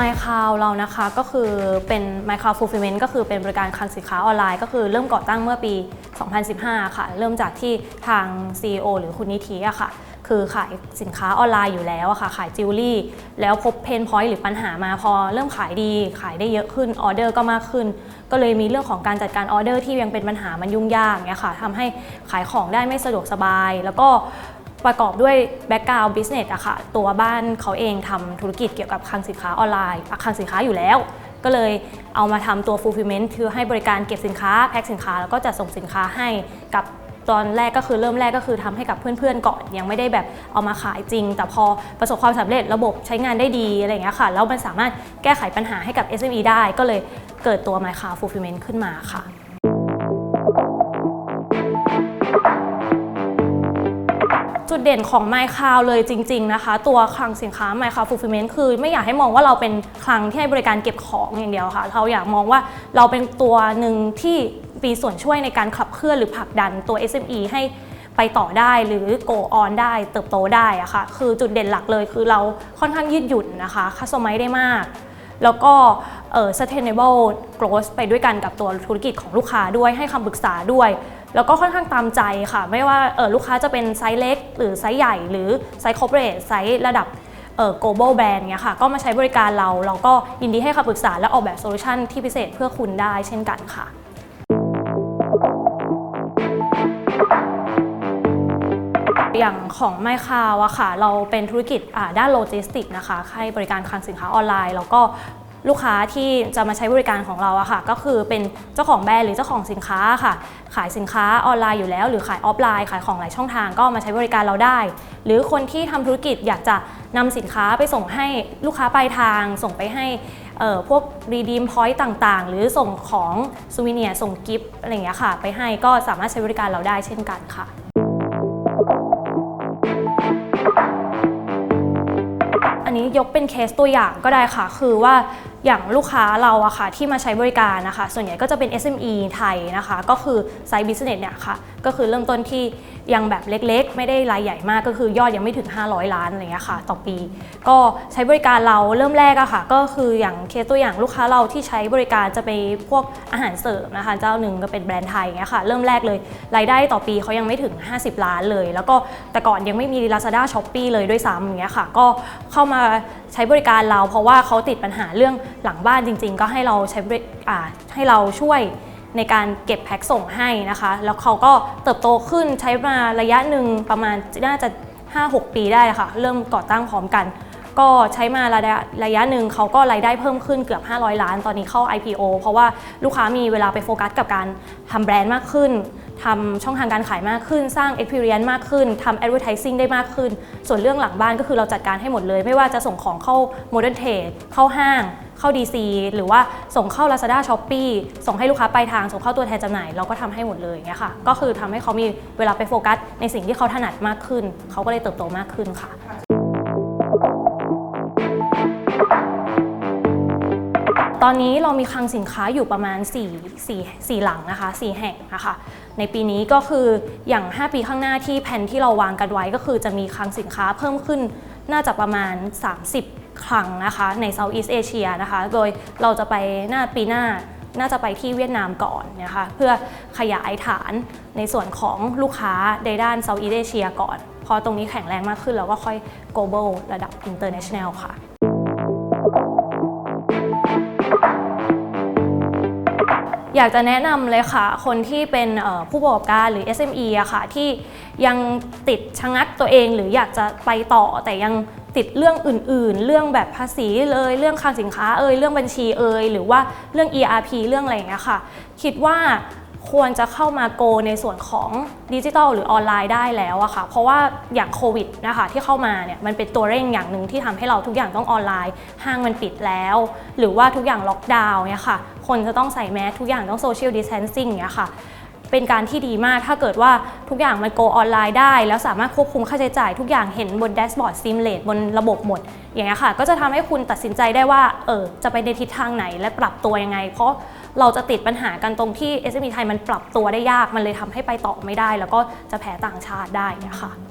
My c o w เรานะคะก็คือเป็น My c o w Fulfillment ก็คือเป็นบริการคลังสินค้าออนไลน์ ก็คือเริ่มก่อตั้งเมื่อปี 2015 ค่ะ เริ่มจากที่ทาง CEO หรือคุณนิธิอะค่ะ คือขายสินค้าออนไลน์อยู่แล้วอะค่ะ ขายจิวเวลรี่ แล้วพบเพนพอยต์หรือปัญหามาพอเริ่มขายดี ขายได้เยอะขึ้น ออเดอร์ก็มากขึ้น ก็เลยมีเรื่องของการจัดการออเดอร์ที่ยังเป็นปัญหามันยุ่งยากเนี่ยค่ะทำให้ขายของได้ไม่สะดวกสบาย แล้วก็ ประกอบด้วยแบ็กกราวด์บิสเนสอะค่ะ ตัวบ้านเขาเองทำธุรกิจเกี่ยวกับคลังสินค้าออนไลน์คลังสินค้าอยู่แล้ว ก็เลยเอามาทำตัว fulfillment คือให้บริการเก็บสินค้า แพ็คสินค้า แล้วก็จัดส่งสินค้าให้กับตอนแรกก็คือเริ่มแรกก็คือทำให้กับเพื่อนๆก่อนยังไม่ได้แบบเอามาขายจริง แต่พอประสบความสำเร็จระบบใช้งานได้ดีอะไรอย่างเงี้ยค่ะแล้วมันสามารถแก้ไขปัญหาให้กับ SME ได้ก็เลยเกิดตัว My Car Fulfillment ขึ้นมาค่ะ ดเด่นของ My c l o u d เลยจริง ๆ นะคะ ตัวคลังสินค้า My c l o u d Fulfillment คือไม่อยากให้มองว่าเราเป็นคลังที่ให้บริการเก็บของอย่างเดียวค่ะ เราอยากมองว่าเราเป็นตัวหนึ่งที่มีส่วนช่วยในการขับเคลื่อนหรือผลักดันตัว SME ให้ไปต่อได้หรือ go on ได้เติบโตได้อะค่ะคือจุดเด่นหลักเลยคือเราค่อนข้างยืดหยุ่นนะคะคัสตอมไมได้มาก แล้วก็เออ sustainable growth ไปด้วยกันกับตัวธุรกิจของลูกค้าด้วยให้คำปรึกษาด้วย แล้วก็ค่อนข้างตามใจค่ะ ไม่ว่าเออลูกค้าจะเป็นไซส์เล็ก หรือไซส์ใหญ่หรือไซส์ corporate ไซส์ระดับเอ่อ global brand เงี้ยค่ะ ก็มาใช้บริการเรา เราก็ยินดีให้คำปรึกษาและออกแบบโซลูชันที่พิเศษเพื่อคุณได้เช่นกันค่ะอย่างของไมคาวอะค่ะ เราเป็นธุรกิจด้านโลจิสติกนะคะให้บริการคลังสินค้าออนไลน์ แล้วก็ ลูกค้าที่จะมาใช้บริการของเราอะค่ะ ก็คือเป็นเจ้าของแบรนด์หรือเจ้าของสินค้าค่ะ ขายสินค้าออนไลน์อยู่แล้ว หรือขายออฟไลน์ขายของหลายช่องทางก็มาใช้บริการเราได้ หรือคนที่ทำธุรกิจอยากจะนำสินค้าไปส่งให้ลูกค้าปลายทาง ส่งไปให้พวก redeem point ต่างๆ หรือส่งของซูวิเนียส่งกิฟต์อะไรอย่างเงี้ยค่ะ ไปให้ก็สามารถใช้บริการเราได้เช่นกันค่ะอันนี้ยกเป็นเคสตัวอย่างก็ได้ค่ะ คือว่า อย่างลูกค้าเราอะค่ะที่มาใช้บริการนะคะ ส่วนใหญ่ก็จะเป็น SME ไทยนะคะ ก็คือไซส์บิสเนสเนี่ยค่ะ ก็คือเริ่มต้นที่ยังแบบเล็กๆ ไม่ได้รายใหญ่มากก็คือยอดยังไม่ถึง 500 ล้านอะไรเงี้ยค่ะ ต่อปี ก็ใช้บริการเราเริ่มแรกอะค่ะ ก็คืออย่างเคสตัวอย่างลูกค้าเราที่ใช้บริการจะไปพวกอาหารเสริมนะคะ เจ้าหนึ่งก็เป็นแบรนด์ไทยเงี้ยค่ะเริ่มแรกเลยรายได้ต่อปีเขายังไม่ถึง 50 ล้านเลย แล้วก็แต่ก่อนยังไม่มี Lazada s h o p e e เลยด้วยซ้ำอย่างเงี้ยค่ะ ก็เข้ามาใช้บริการเราเพราะว่าเขาติดปัญหาเรื่องหลังบ้านจริง ๆ ก็ให้เราใช้ให้เราช่วยในการเก็บแพ็คส่งให้นะคะ แล้วเขาก็เติบโตขึ้นใช้มาระยะหนึ่งประมาณน่าจะ 5-6 ปีได้ค่ะ เริ่มก่อตั้งพร้อมกัน ก็ใช้มาระยะระยะหนึ่งเขาก็รายได้เพิ่มขึ้นเกือบ 500 ล้าน ตอนนี้เข้า IPO เพราะว่าลูกค้ามีเวลาไปโฟกัสกับการทำแบรนด์มากขึ้นทำช่องทางการขายมากขึ้น สร้าง experience มากขึ้นทำ advertising ได้มากขึ้น ส่วนเรื่องหลังบ้านก็คือเราจัดการให้หมดเลย ไม่ว่าจะส่งของเข้า modern trade เข้าห้าง เข้า DC หรือว่าส่งเข้า Lazada Shopee ส่งให้ลูกค้าปลายทาง ส่งเข้าตัวแทนจำหน่าย เราก็ทำให้หมดเลยอย่างเงี้ยค่ะ ก็คือทำให้เขามีเวลาไปโฟกัสในสิ่งที่เขาถนัดมากขึ้น เขาก็เลยเติบโตมากขึ้นค่ะตอนนี้เรามีคลังสินค้าอยู่ประมาณ 4 4 4 หลังนะคะ 4 แห่งนะคะ ในปีนี้ก็คืออย่าง 5 ปีข้างหน้าที่แผนที่เราวางกันไว้ก็คือจะมีคลังสินค้าเพิ่มขึ้นน่าจะประมาณ 30 ครั้งนะคะใน Southeast Asia นะคะ โดยเราจะไปหน้าปีหน้าน่าจะไปที่เวียดนามก่อนนะคะเพื่อขยายฐานในส่วนของลูกค้าในด้าน Southeast Asia ก่อน พอตรงนี้แข็งแรงมากขึ้นเราก็ค่อย global ระดับ international ค่ะอยากจะแนะนำเลยค่ะ คนที่เป็นผู้ประกอบการหรือ SME อะค่ะที่ยังติดชะงักตัวเองหรืออยากจะไปต่อแต่ยัง ติดเรื่องอื่นๆ เรื่องแบบภาษีเลยเรื่องคลังสินค้าเอ่ยเรื่องบัญชีเอ่ยหรือว่าเรื่อง ERP เรื่องอะไรอย่างเงี้ยค่ะ คิดว่าควรจะเข้ามาโกในส่วนของดิจิทัลหรือออนไลน์ได้แล้วอะค่ะ เพราะว่าอย่างโควิดนะคะที่เข้ามาเนี่ยมันเป็นตัวเร่งอย่างหนึ่งที่ทำให้เราทุกอย่างต้องออนไลน์ ห้างมันปิดแล้ว หรือว่าทุกอย่างล็อกดาวน์เนี่ยค่ะ คนจะต้องใส่แมสทุกอย่างต้องโซเชียลดิส a ทนซิ่งเนี่ยค่ะ เป็นการที่ดีมาก ถ้าเกิดว่าทุกอย่างมันโกออนไลน์ได้ แล้วสามารถควบคุมค่าใช้จ่ายทุกอย่างเห็นบนแดชบอร์ดซิมเลตบนระบบหมด อย่างนี้ค่ะ ก็จะทำให้คุณตัดสินใจได้ว่าเออจะไปในทิศทางไหนและปรับตัวยังไง เพราะเราจะติดปัญหากันตรงที่ SME ไทยมันปรับตัวได้ยากมันเลยทำให้ไปต่อไม่ได้ แล้วก็จะแพ้ต่างชาติได้นี่ค่ะ